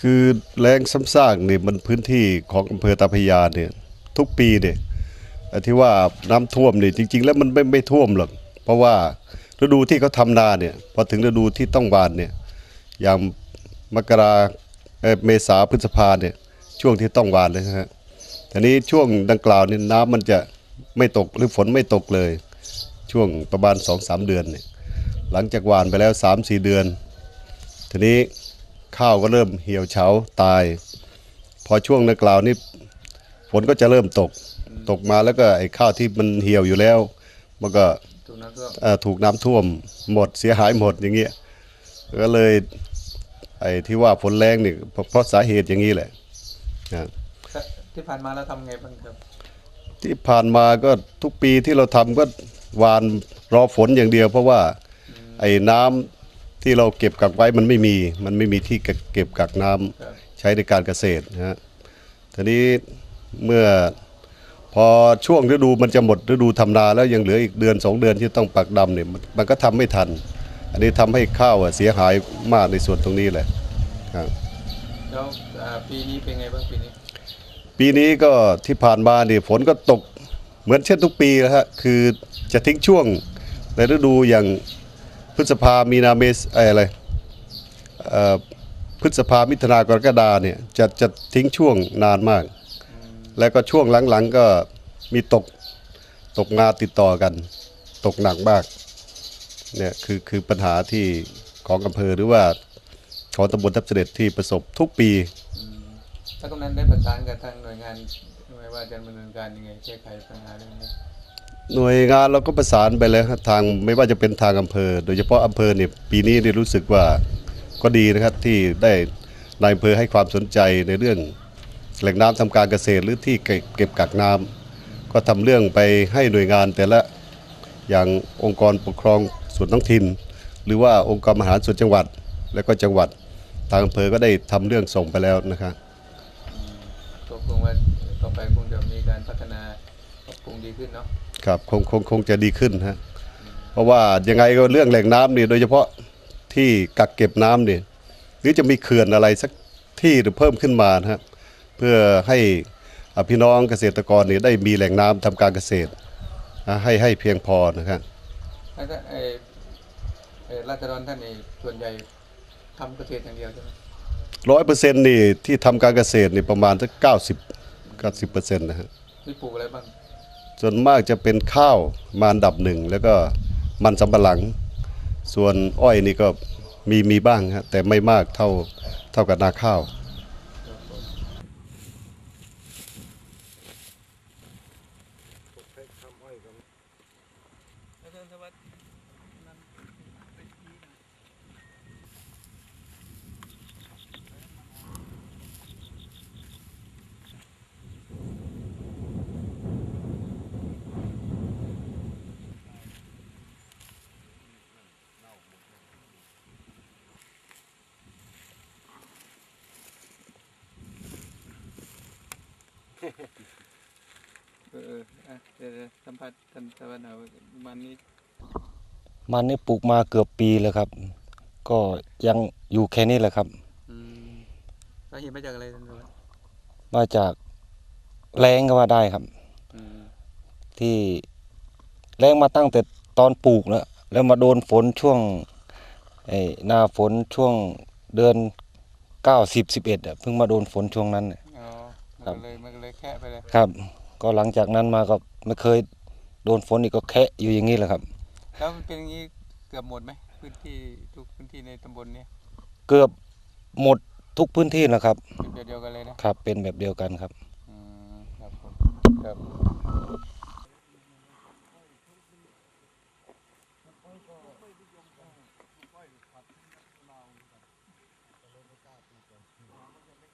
คือแรงซ้ำซากเนี่ยมันพื้นที่ของอำเภอตาพยาเนี่ยทุกปีเนี่ยที่ว่าน้ำท่วมเนี่ยจริง ๆ แล้วมันไม่ไม่ท่วมหรอกเพราะว่าฤดูที่เขาทำนาเนี่ยพอถึงฤดูที่ต้องหวานเนี่ยอย่างมกราเอ่อเมษาพฤษภาเนี่ยช่วงที่ต้องหวานเลยนะฮะทีนี้ช่วงดังกล่าวเนี่ยน้ำมันจะไม่ตกหรือฝนไม่ตกเลย ช่วงประมาณ2อสเดือนเนี่ยหลังจากหวานไปแล้ว 3-4 เดือน ทีนี้ ข้าวก็เริ่มเหี่ยวเฉาตาย พอช่วงนักกล่าวนี่ฝนก็จะเริ่มตกตกมาแล้วก็ไอ้ข้าวที่มันเหี่ยวอยู่แล้ว มันก็ถูกน้ำท่วมเอ่อถูกน้ำท่วมหมดเสียหายหมดอย่างเงี้ยก็เลยไอ้ที่ว่าฝนแรงนี่เพราะเพราะสาเหตุอย่างนี้แหละนะที่ผ่านมาเราทำไงบ้างครับ ที่ผ่านมาก็ทุกปีที่เราทำก็หวานรอฝนอย่างเดียว เพราะว่าไอ้น้ำ ที่เราเก็บกักไว้มันไม่มี มันไม่มีที่เก็บเก็บกักน้ำครับใช้ในการเกษตรนะฮะทีนี้เมื่อพอช่วงฤดูมันจะหมดฤดูทำนาแล้วยังเหลืออีกเดือนสองเดือนที่ต้องปักดำเนี่ยมันมันก็ทำไม่ทัน อันนี้ทำให้ข้าวอะเสียหายมากในส่วนตรงนี้แหละครับ แล้วอ่าปีนี้เป็นไงบ้างปีนี้ปีนี้ก็ที่ผ่านมาเนี่ยฝนก็ตกเหมือนเช่นทุกปีนะฮะคือจะทิ้งช่วงในฤดูอย่าง พฤษภามีนาเมษเอ่ออะไรพฤษภามิถุนากรกฎาเนี่ยจะจะทิ้งช่วงนานมาก แล้วก็ช่วงหลังๆก็มีตกตกงานติดต่อกัน ตกหนักมากเนี่ยคือคือปัญหาที่ของอำเภอหรือว่าของตำบลทับเสด็จที่ประสบทุกปีถ้ากำนันได้ประสานกับทางหน่วยงานไม่ว่าจะดำเนินการยังไงแก้ไขปัญหาเรื่องนี้ หน่วยงานเราก็ประสานไปแล้วครับทางไม่ว่าจะเป็นทางอำเภอ โดยเฉพาะอำเภอเนี่ยปีนี้ได้รู้สึกว่าก็ดีนะครับที่ได้นายอำเภอให้ความสนใจในเรื่องแหล่งน้ำทำการเกษตรหรือที่เก็บกักน้ำก็ทำเรื่องไปให้หน่วยงานแต่ละอย่างองค์กรปกครองส่วนท้องถิ่น หรือว่าองค์กรมหาส่วนจังหวัด และก็จังหวัดทางอำเภอก็ได้ทำเรื่องส่งไปแล้วนะครับก็คงว่าต่อไปคงจะมีการพัฒนาปรับปรุงดีขึ้นเนาะ ครับคงคงคงจะดีขึ้นฮะเพราะว่ายังไงก็เรื่องแหล่งน้ำนี่โดยเฉพาะที่กักเก็บน้ำนี่หรือจะมีเขื่อนอะไรสักที่หรือเพิ่มขึ้นมานะฮะเพื่อให้อ่าพี่น้องเกษตรกรนี่ได้มีแหล่งน้ำทำการเกษตรนะให้ให้เพียงพอนะครับแล้วก็ไอ้ไอ้ราษฎรท่านนี่ส่วนใหญ่ทำเกษตรอย่างเดียวใช่ไหมร้อยเปอร์เซ็นต์นี่ที่ทำการเกษตรนี่ประมาณสักเก้าสิบเก้าสิบเปอร์เซ็นต์นะฮะมีปลูกอะไรบ้าง ส่วนมากจะเป็นข้าวมาอันดับหนึ่ง แล้วก็มันสำปะหลัง ส่วนอ้อยนี่ก็มีมีบ้างฮะแต่ไม่มากเท่าเท่ากับนาข้าว เอออะเดี๋ยวๆสัมภาษณ์ท่านสวัสดิ์เอาประมาณนี้มันนี่ปลูกมาเกือบปีแล้วครับ ก็ยังอยู่แค่นี้แหละครับอืมสาเหตุมาจากอะไรท่านสวัสดิ์มาจากแรงก็ว่าได้ครับอืมที่แรงมาตั้งแต่ตอนปลูกแล้วแล้วมาโดนฝนช่วงไอ้หน้าฝนช่วงเดือนเก้าสิบสิบเอ็ดเพิ่งมาโดนฝนช่วงนั้นน่ะอ๋อมัน ครับก็เลยมันก็เลยแค่ไปเลยครับ ก็หลังจากนั้นมาก็ไม่เคยโดนฝนอีกก็แคะอยู่อย่างนี้แหละครับ แล้วมันเป็นอย่างนี้เกือบหมดไหมพื้นที่ทุกพื้นที่ในตำบลเนี่ยเกือบหมดทุกพื้นที่แล้วครับเป็นแบบเดียวกันเลยนะครับ เป็นแบบเดียวกันครับอืมครับผมครับเ